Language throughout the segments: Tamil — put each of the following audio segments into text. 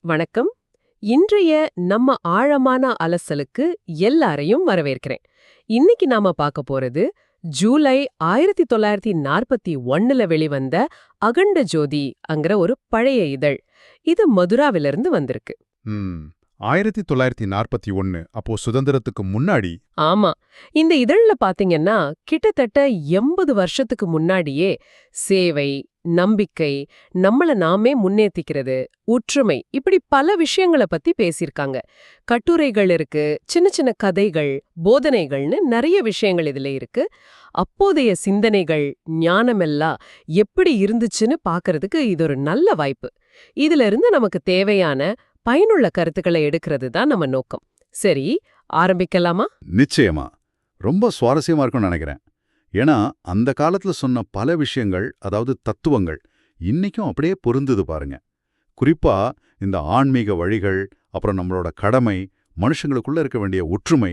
வணக்கம். இன்றைய நம்ம ஆழமான அலசலுக்கு எல்லாரையும் வரவேற்கிறேன். இன்னைக்கு நாம பார்க்க போறது ஜூலை ஆயிரத்தி தொள்ளாயிரத்தி நாற்பத்தி ஒன்னுல வெளிவந்த அகண்ட ஜோதி அங்கிற ஒரு பழைய இதழ். இது மதுராவிலிருந்து வந்திருக்கு. ஆயிரத்தி தொள்ளாயிரத்தி நாற்பத்தி ஒன்னு அப்போ சுதந்திரத்துக்கு முன்னாடி ஆமா. இந்த இதழ்ல பாத்தீங்கன்னா கிட்டத்தட்ட எண்பது வருஷத்துக்கு முன்னாடியே சேவை நம்பிக்கை நம்மள நாமே முன்னேத்திக்கிறது ஒற்றுமை இப்படி பல விஷயங்கள பத்தி பேசியிருக்காங்க. கட்டுரைகள் இருக்கு சின்ன சின்ன கதைகள் போதனைகள்னு நிறைய விஷயங்கள் இதுல இருக்கு. அப்போதைய சிந்தனைகள் ஞானமெல்லாம் எப்படி இருந்துச்சுன்னு பாக்குறதுக்கு இது ஒரு நல்ல வாய்ப்பு. இதுல இருந்து நமக்கு தேவையான பயனுள்ள கருத்துக்களை எடுக்கிறது தான் நம்ம நோக்கம். சரி ஆரம்பிக்கலாமா? நிச்சயமா. ரொம்ப சுவாரஸ்யமா இருக்கும்னு நினைக்கிறேன். ஏன்னா அந்த காலத்துல சொன்ன பல விஷயங்கள் அதாவது தத்துவங்கள் இன்னைக்கும் அப்படியே பொருந்துது பாருங்க. குறிப்பா இந்த ஆன்மீக வழிகள் அப்புறம் நம்மளோட கடமை மனுஷங்களுக்குள்ள இருக்க வேண்டிய ஒற்றுமை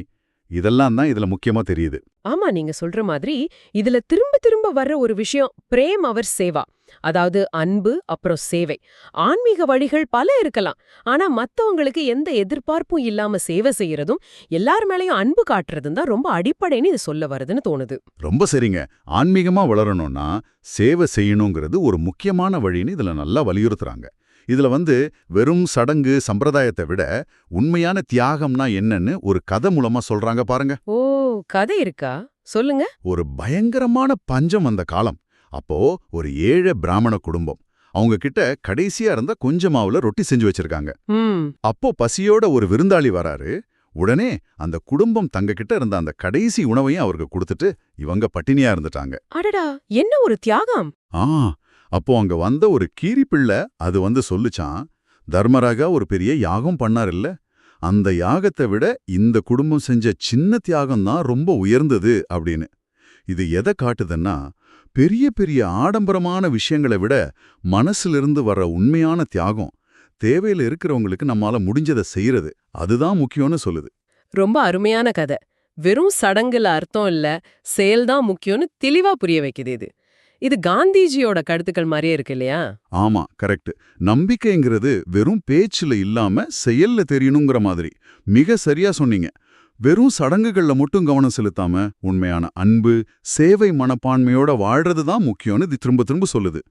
இதெல்லாம் தான் இதுல முக்கியமா தெரியுது. ஆமா நீங்க சொல்ற மாதிரி இதுல திரும்ப திரும்ப வர்ற ஒரு விஷயம் பிரேம் அவர் சேவா. அதாவது அன்பு அப்புறம் சேவை. ஆன்மீக வழிகள் பல இருக்கலாம். ஆனா மத்தவங்களுக்கு எந்த எதிர்பார்ப்பும் இல்லாம சேவை செய்யறதும் எல்லார் மேலயும் அன்பு காட்டுறதும் தான் ரொம்ப அடிப்படைன்னு இது சொல்ல வருதுன்னு தோணுது. ரொம்ப சரிங்க. ஆன்மீகமா வளரணும்னா சேவை செய்யணுங்கிறது ஒரு முக்கியமான வழின்னு இதுல நல்லா வலியுறுத்துறாங்க. இதுல வந்து வெறும் சடங்கு சம்பிரதாயத்தை விட உண்மையான தியாகம்னா என்னன்னு ஒரு கதை மூலமா சொல்றாங்க பாருங்க. ஓ கதை இருக்கா? சொல்லுங்க. ஒரு பயங்கரமான பஞ்சம் அந்த காலம். அப்போ ஒரு ஏழை பிராமண குடும்பம். அவங்க கிட்ட கடைசியா இருந்த கொஞ்சமாவுல ரொட்டி செஞ்சு வச்சிருக்காங்க. அப்போ பசியோட ஒரு விருந்தாளி வராரு. உடனே அந்த குடும்பம் தங்க கிட்ட இருந்த அந்த கடைசி உணவையும் அவருக்கு கொடுத்துட்டு இவங்க பட்டினியா இருந்துட்டாங்க. அடடா என்ன ஒரு தியாகம்? ஆ அப்போ அங்க வந்த ஒரு கீரிப்பிள்ளை அது வந்து சொல்லுச்சான் தர்மராஜா ஒரு பெரிய யாகம் பண்ணார் இல்ல? அந்த யாகத்தை விட இந்த குடும்பம் செஞ்ச சின்ன தியாகம் தான் ரொம்ப உயர்ந்தது அப்படின்னு. இது எதை காட்டுதுன்னா பெரிய பெரிய ஆடம்பரமான விஷயங்களை விட மனசிலிருந்து வர்ற உண்மையான தியாகம் தேவையில இருக்கிறவங்களுக்கு நம்மால முடிஞ்சதை செய்யறது. அதுதான் முக்கியம்னு சொல்லுது. ரொம்ப அருமையான கதை. வெறும் சடங்குல அர்த்தம் இல்ல செயல்தான் முக்கியம்னு தெளிவா புரிய வைக்குது இது. இது காந்திஜியோட கருத்துக்கள் மாதிரியே இருக்கு இல்லையா? ஆமா கரெக்ட். நம்பிக்கைங்கிறது வெறும் பேச்சுல இல்லாம செயல்ல தெரியணுங்கிற மாதிரி. மிக சரியா சொன்னீங்க. வெறும் சடங்குகள்ல மட்டும் கவனம் செலுத்தாம உண்மையான அன்பு சேவை மனப்பான்மையோட வாழ்றது தான் முக்கியம்னு இது திரும்ப திரும்ப சொல்லுது.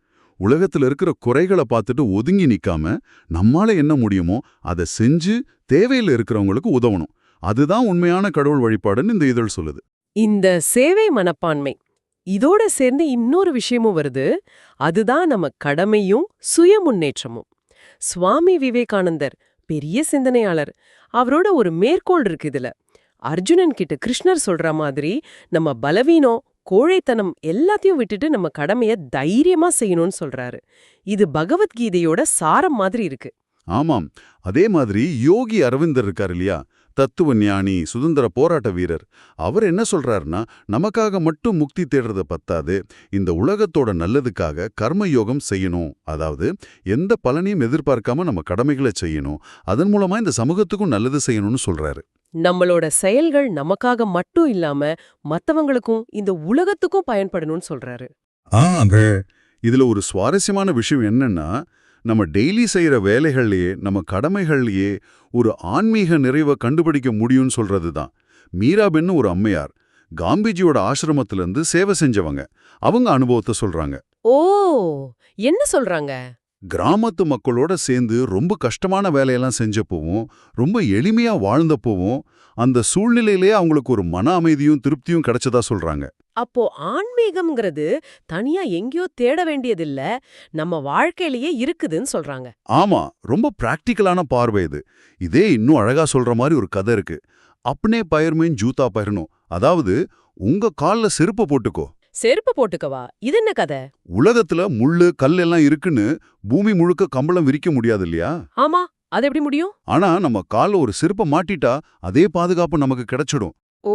உலகத்துல இருக்கிற குறைகளை பார்த்துட்டு ஒதுங்கி நிக்காம நம்மால என்ன முடியுமோ அதை செஞ்சு தேவையில இருக்கிறவங்களுக்கு உதவணும். அதுதான் உண்மையான கடவுள் வழிபாடுன்னு இந்த இதழ் சொல்லுது. இந்த சேவை மனப்பான்மை இதோட சேர்ந்து இன்னொரு விஷயமும் வருது. அதுதான் நம்ம கடமையும் சுய முன்னேற்றமும். சுவாமி விவேகானந்தர் பெரிய சிந்தனையாளர். அவரோட ஒரு மேற்கோள் இருக்கு இதுல. அர்ஜுனன் கிட்ட கிருஷ்ணர் சொல்ற மாதிரி நம்ம பலவீனம் கோழைத்தனம் எல்லாத்தையும் விட்டுட்டு நம்ம கடமைய தைரியமா செய்யணும்னு சொல்றாரு. இது பகவத்கீதையோட சாரம் மாதிரி இருக்கு. ஆமாம். அதே மாதிரி யோகி அரவிந்தர் இருக்கார் இல்லையா? தத்துவ ஞானி சுதந்திர போராட்ட வீரர். அவர் என்ன சொல்றாருன்னா நமக்காக மட்டும் முக்தி தேடுறத பத்தாது இந்த உலகத்தோட நல்லதுக்காக கர்ம யோகம் செய்யணும். அதாவது எந்த பலனையும் எதிர்பார்க்காம நம்ம கடமைகளை செய்யணும். அதன் மூலமா இந்த சமூகத்துக்கும் நல்லது செய்யணும்னு சொல்றாரு. நம்மளோட செயல்கள் நமக்காக மட்டும் இல்லாம மத்தவங்களுக்கும் இந்த உலகத்துக்கும் பயன்படணும்னு சொல்றாரு. இதுல ஒரு சுவாரஸ்யமான விஷயம் என்னன்னா நம்ம டெய்லி செய்யற வேலைகள்லயே நம்ம கடமைகள்லயே ஒரு ஆன்மீக நிறைவை கண்டுபிடிக்க முடியும்னு சொல்றது தான். மீராபென்னு ஒரு அம்மையார் காந்திஜியோட ஆசிரமத்திலிருந்து சேவை செஞ்சவங்க. அவங்க அனுபவத்தை சொல்றாங்க. ஓ! என்ன சொல்றாங்க? கிராமத்து மக்களோட சேர்ந்து ரொம்ப கஷ்டமான வேலையெல்லாம் செஞ்சப்போவும் ரொம்ப எளிமையா வாழ்ந்தப்போவும் அந்த சூழ்நிலையிலேயே அவங்களுக்கு ஒரு மன அமைதியும் திருப்தியும் கிடைச்சதா சொல்றாங்க. அப்போ ஆன்மீகம்ங்கிறது தனியா எங்கேயோ தேட வேண்டியதில்ல நம்ம வாழ்க்கையிலேயே இருக்குதுன்னு சொல்றாங்க. ஆமா ரொம்ப பிராக்டிக்கலான பார்வை இது. இதே இன்னும் அழகா சொல்ற மாதிரி ஒரு கதை இருக்கு. அப்னே பயர்மேன் ஜூதா பயரணும் அதாவது உங்க கால்ல செருப்பை போட்டுக்கோ. செருப்பு போட்டுக்கவா? இது என்ன கதை? உலகத்துல முள்ளு கல் எல்லாம் இருக்குன்னு பூமி முழுக்க கம்பளம் விரிக்க முடியாது இல்லையா ஆமா. அது எப்படி முடியும்? ஆனா நம்ம கால்ல ஒரு செருப்பை மாட்டிட்டா அதே பாதுகாப்பு நமக்கு கிடைச்சிடும். ஓ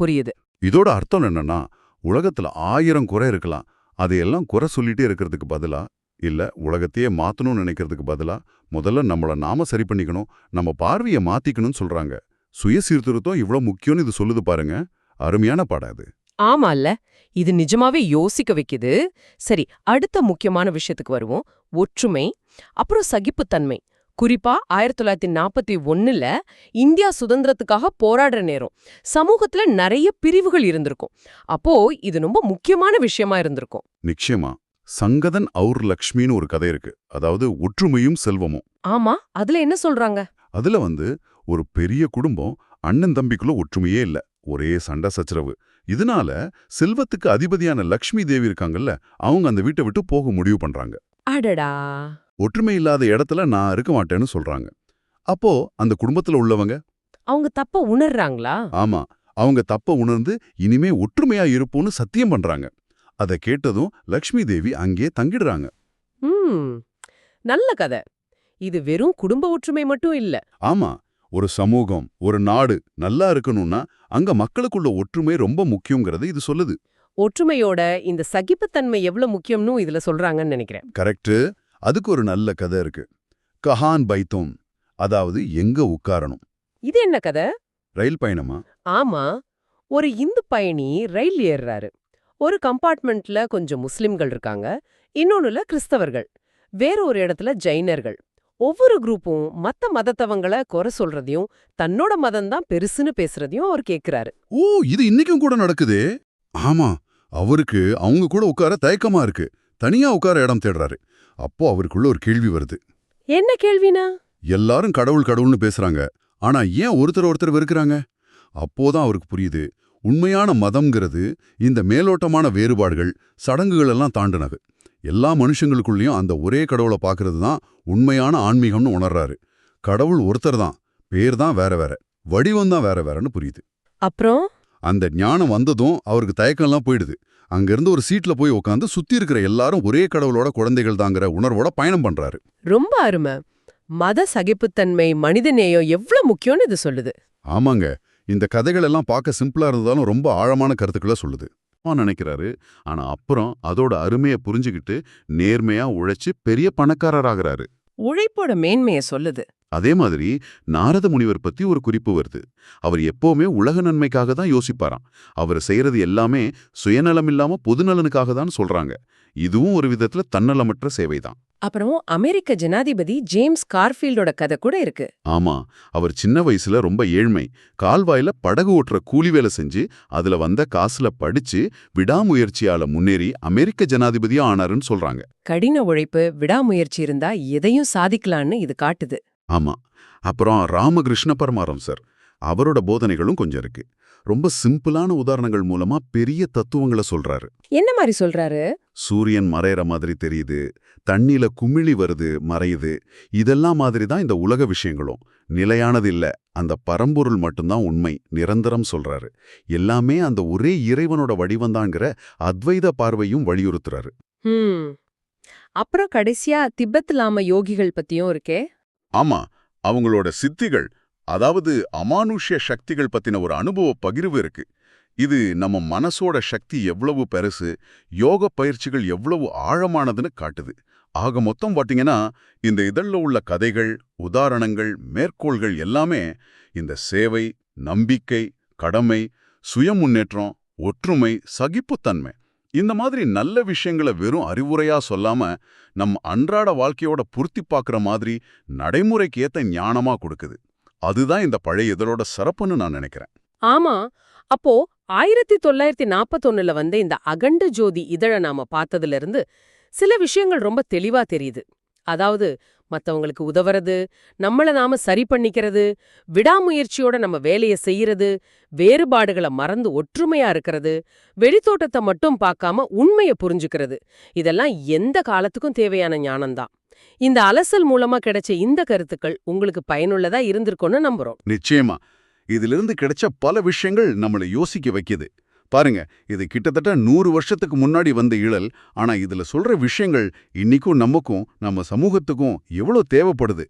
புரியுது. இதோட அர்த்தம் என்னன்னா உலகத்துல ஆயிரம் குறை இருக்கலாம். அதையெல்லாம் குறை சொல்லிட்டே இருக்கிறதுக்கு பதிலா இல்ல உலகத்தையே மாத்தணும்னு நினைக்கிறதுக்கு பதிலா முதல்ல நம்மள நாம சரி பண்ணிக்கணும். நம்ம பார்வையை மாத்திக்கணும்னு சொல்றாங்க. சுய சீர்திருத்தம் இவ்ளோ முக்கியம்னு இது சொல்லுது பாருங்க. அருமையான பாடம் இது. ஆமால்ல. இது நிஜமாவே யோசிக்க வைக்குது. சரி அடுத்த முக்கியமான விஷயத்துக்கு வருவோம். ஒற்றுமை அப்புறம் சகிப்புத்தன்மை. குறிப்பா ஆயிரத்தி தொள்ளாயிரத்தி நாற்பத்தி ஒண்ணுல இந்தியா சுதந்திரத்துக்காக போராடுற நேரம். சமூகத்துல நிறைய பிரிவுகள் இருந்திருக்கும். அப்போ இது ரொம்ப முக்கியமான விஷயமா இருந்திருக்கும். நிச்சயமா. சங்கதன் அவுர் லக்ஷ்மின்னு ஒரு கதை இருக்கு. அதாவது ஒற்றுமையும் செல்வமும். ஆமா அதுல என்ன சொல்றாங்க? அதுல வந்து ஒரு பெரிய குடும்பம் அண்ணன் தம்பிக்குள்ள ஒற்றுமையே இல்ல. ஒரே சண்டை சச்சரவு. இதனால செல்வத்துக்கு அதிபதியான லக்ஷ்மி தேவி இருக்காங்கல்ல அவங்க அந்த வீட்டை விட்டு போக முடிவு பண்றாங்க. அடடா. ஒற்றுமை இல்லாத இடத்துல நான் இருக்க மாட்டேன்னு சொல்றாங்க. அப்போ அந்த குடும்பத்துல உள்ளவங்க? அவங்க தப்ப உணர்றாங்களா? ஆமா அவங்க தப்ப உணர்ந்து இனிமே ஒற்றுமையா இருப்போம்னு சத்தியம் பண்றாங்க. அதை கேட்டதும் லக்ஷ்மி தேவி அங்கே தங்கிடுறாங்க. நல்ல கதை. இது வெறும் குடும்ப ஒற்றுமை மட்டும் இல்ல. ஆமா ஒரு சமூகம் ஒரு நாடு நல்லா இருக்கணும்னா அங்க மக்களுக்குள்ள ஒற்றுமை ரொம்ப முக்கியங்கிறது இது சொல்லுது. ஒற்றுமையோட இந்த சகிப்புத்தன்மை எவ்வளவு முக்கியம்னு இதுல சொல்றாங்கன்னு நினைக்கிறேன். கரெக்ட் அதுக்கு ஒரு நல்ல கதை இருக்கு. கஹான் பைத்தோம் அதாவது எங்க உட்காரணும். இது என்ன கதை? ரயில் பயணமா? ஆமா. ஒரு இந்து பயணி ரயில் ஏறுறாரு. ஒரு கம்பார்ட்மெண்ட்ல கொஞ்சம் முஸ்லிம்கள் இருக்காங்க இன்னொன்னுல கிறிஸ்தவர்கள். வேற ஒரு இடத்துல ஜைனர்கள். ஒவ்வொரு குரூப்பும் மத்த மதத்தவங்கள குறை சொல்றதையும் தன்னோட மதம் தான் பெருசுன்னு பேசுறதையும் அவர் கேக்குறாரு. ஓ இது இன்னைக்கும் கூட நடக்குதே? ஆமா அவருக்கு அவங்க கூட உட்கார தயக்கமா இருக்கு. தனியா உட்கார இடம் தேடுறாரு. அப்போ அவருக்குள்ள ஒரு கேள்வி வருது. என்ன கேள்வினா? எல்லாரும் கடவுள் கடவுள்னு பேசுறாங்க. ஆனா ஏன் ஒருத்தர் ஒருத்தர் வெறுக்கிறாங்க? அப்போதான் அவருக்கு புரியுது. உண்மையான மதம்ங்கிறது இந்த மேலோட்டமான வேறுபாடுகள் சடங்குகள் எல்லாம் தாண்டினது. எல்லா மனுஷங்களுக்குள்ளேயும் அந்த ஒரே கடவுளை பார்க்கறது தான் உண்மையான ஆன்மீகம்னு உணர்றாரு. கடவுள் ஒருத்தர் தான் பேர் தான் வேற வேற வடிவம் தான் வேற வேறன்னு புரியுது. அப்புறம்? அந்த ஞானம் வந்ததும் அவருக்கு தயக்கம்லாம் போயிடுது. அங்கிருந்து ஒரு சீட்ல போய் உட்காந்து சுத்தி இருக்கிற எல்லாரும் ஒரே கடவுளோட குழந்தைகள் தாங்கிற உணர்வோட பயணம் பண்றாரு. ரொம்ப அருமை. மத சகிப்புத்தன்மை மனிதநேயம் எவ்வளவு முக்கியம்னு இது சொல்லுது. ஆமாங்க. இந்த கதைகள் எல்லாம் பார்க்க சிம்பிளா இருந்தாலும் ரொம்ப ஆழமான கருத்துக்களை சொல்லுது. நினைக்கிறாரு. ஆனா அப்புறம் அதோட அருமையை புரிஞ்சுக்கிட்டு நேர்மையா உழைச்சு பெரிய பணக்காரராகிறாரு. உழைப்போட மேன்மையை சொல்லுது. அதே மாதிரி நாரத முனிவர் பத்தி ஒரு குறிப்பு வருது. அவர் எப்பவுமே உலக நன்மைக்காக தான் யோசிப்பாராம். அவர் செய்யறது எல்லாமே சுயநலம் இல்லாம பொதுநலனுக்காக தான் சொல்றாங்க. இதுவும் ஒரு விதத்துல தன்னலமற்ற சேவைதான். அப்புறம் அமெரிக்க ஜனாதிபதி ஜேம்ஸ் கார்ஃபீல்டோட கதை கூட இருக்கு. ஆமா அவர் சின்ன வயசுல ரொம்ப ஏழ்மை. கால்வாயில படகு ஓட்டுற கூலி வேலை செஞ்சு அதுல வந்த காசுல படிச்சு விடாமுயற்சியால முன்னேறி அமெரிக்க ஜனாதிபதியா ஆனாருன்னு சொல்றாங்க. கடின உழைப்பு விடாமுயற்சி இருந்தா எதையும் சாதிக்கலான்னு இது காட்டுது. ஆமா. அப்புறம் ராமகிருஷ்ண பரமாரம் சார். அவரோட போதனைகளும் கொஞ்சம் இருக்கு. ரொம்ப சிம்பிளான உதாரணங்கள் மூலமா பெரிய தத்துவங்களை சொல்றாரு. என்ன மாதிரி சொல்றாரு? சூரியன் மறையற மாதிரி தெரியுது. தண்ணில குமிழி வருது மறையுது. இதெல்லாம் மாதிரி தான் இந்த உலக விஷயங்களும். நிலையானது இல்ல. அந்த பரம்பொருள் மட்டும்தான் உண்மை. நிரந்தரம் சொல்றாரு. எல்லாமே அந்த ஒரே இறைவனோட வடிவந்தாங்கிற அத்வைத பார்வையும் வலியுறுத்துறாரு. அப்புறம் கடைசியா திபெத் லாம யோகிகள் பத்தியும் இருக்கே. ஆமா அவங்களோட சித்திகள் அதாவது அமானுஷ்ய சக்திகள் பத்தின ஒரு அனுபவ பகிர்வு இருக்கு. இது நம்ம மனசோட சக்தி எவ்வளவு பெருசு யோக பயிற்சிகள் எவ்வளவு ஆழமானதுன்னு காட்டுது. ஆக மொத்தம் பார்த்தீங்கன்னா இந்த இதழ்ல உள்ள கதைகள் உதாரணங்கள் மேற்கோள்கள் எல்லாமே இந்த சேவை நம்பிக்கை கடமை சுய முன்னேற்றம் ஒற்றுமை சகிப்புத்தன்மை. இந்த மாதிரி நல்ல விஷயங்களை வெறும் அறிவுரையா சொல்லாம நம் அன்றாட வாழ்க்கையோட பொருத்தி பார்க்குற மாதிரி நடைமுறைக்கு ஏத்த ஞானமா கொடுக்குது. அதுதான் இந்த பழைய இதழோட சிறப்புன்னு நான் நினைக்கிறேன். ஆமா. அப்போ ஆயிரத்தி தொள்ளாயிரத்தி நாப்பத்தொன்னுல வந்த இந்த அகண்ட ஜோதி இதழ நாம பார்த்ததுல இருந்து சில விஷயங்கள் ரொம்ப தெளிவா தெரியுது. அதாவது மத்தவங்களுக்கு உதவுறது நம்மள நாம சரி பண்ணிக்கிறது விடாமுயற்சியோட நம்ம வேலையை செய்யறது வேறுபாடுகளை மறந்து ஒற்றுமையா இருக்கிறது வெளித்தோட்டத்தை மட்டும் பார்க்காம உண்மைய புரிஞ்சுக்கிறது. இதெல்லாம் எந்த காலத்துக்கும் தேவையான ஞானம்தான். இந்த அலசல் மூலமா கிடைச்ச இந்த கருத்துக்கள் உங்களுக்கு பயனுள்ளதா இருந்திருக்கும்னு நம்புறோம். நிச்சயமா. இதிலிருந்து கிடைச்ச பல விஷயங்கள் நம்மளை யோசிக்க வைக்குது. பாருங்க இது கிட்டத்தட்ட நூறு வருஷத்துக்கு முன்னாடி வந்த இழல். ஆனா இதுல சொல்ற விஷயங்கள் இன்னைக்கும் நமக்கும் நம்ம சமூகத்துக்கும் எவ்வளோ தேவைப்படுது?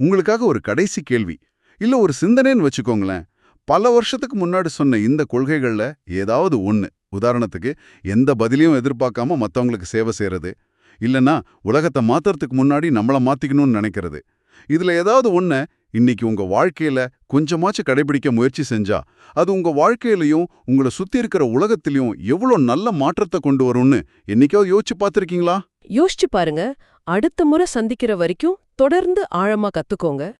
உங்களுக்காக ஒரு கடைசி கேள்வி. இல்ல ஒரு சிந்தனைன்னு வச்சுக்கோங்களேன். பல வருஷத்துக்கு முன்னாடி சொன்ன இந்த கொள்கைகள்ல ஏதாவது ஒன்று உதாரணத்துக்கு எந்த பதிலையும் எதிர்பார்க்காம மத்தவங்களுக்கு சேவை செய்கிறது இல்லனா உலகத்தை மாத்துறதுக்கு முன்னாடி நம்மள மாத்திக்கணும்னு நினைக்கிறது. இதுல ஏதாவது ஒண்ண இன்னைக்கு உங்க வாழ்க்கையில கொஞ்சமாச்சும் கடைபிடிக்க முயற்சி செஞ்சா அது உங்க வாழ்க்கையிலயும் உங்களை சுத்தி இருக்கிற உலகத்திலையும் எவ்வளோ நல்ல மாற்றத்தை கொண்டு வரும்னு என்னைக்காவது யோசிச்சு பார்த்துருக்கீங்களா? யோசிச்சு பாருங்க. அடுத்த முறை சந்திக்கிற வரைக்கும் தொடர்ந்து ஆழமா கத்துக்கோங்க.